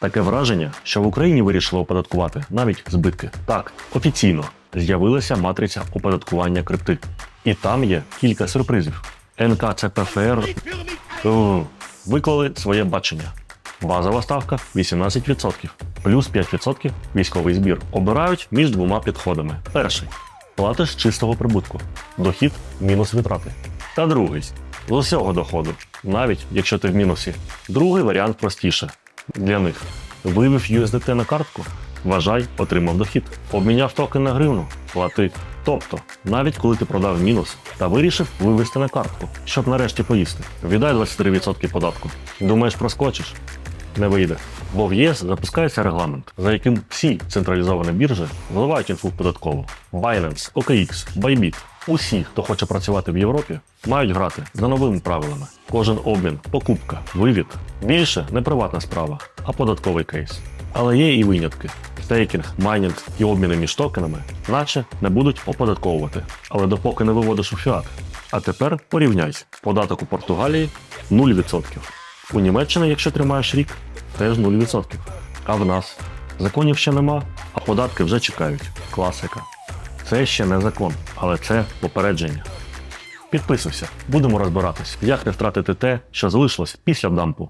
Таке враження, що в Україні вирішили оподаткувати навіть збитки. Так, офіційно з'явилася матриця оподаткування крипти. І там є кілька сюрпризів. НКЦПФР виклали своє бачення. Базова ставка 18%, плюс 5% військовий збір. Обирають між двома підходами. Перший платиш чистого прибутку, дохід мінус витрати. Та другий з усього доходу, навіть якщо ти в мінусі. Другий варіант простіше для них. Вивів USDT на картку, вважай, отримав дохід. Обміняв токен на гривну, плати. Тобто, навіть коли ти продав мінус та вирішив вивести на картку, щоб нарешті поїсти, віддай 23% податку. Думаєш, проскочиш? Не вийде. Бо в ЄС запускається регламент, за яким всі централізовані біржі вливають інфу в податкову. Binance, OKX, Bybit. Усі, хто хоче працювати в Європі, мають грати за новими правилами. Кожен обмін, покупка, вивід більше не приватна справа, а податковий кейс. Але є і винятки. Стейкінг, майнінг і обміни між токенами, наче не будуть оподатковувати, але допоки не виводиш у фіат. А тепер порівняй. Податок у Португалії 0%. У Німеччині, якщо тримаєш рік, теж 0%. А в нас законів ще нема, а податки вже чекають. Класика. Це ще не закон, але це попередження. Підписуйся, будемо розбиратись, як не втратити те, що залишилось після дампу.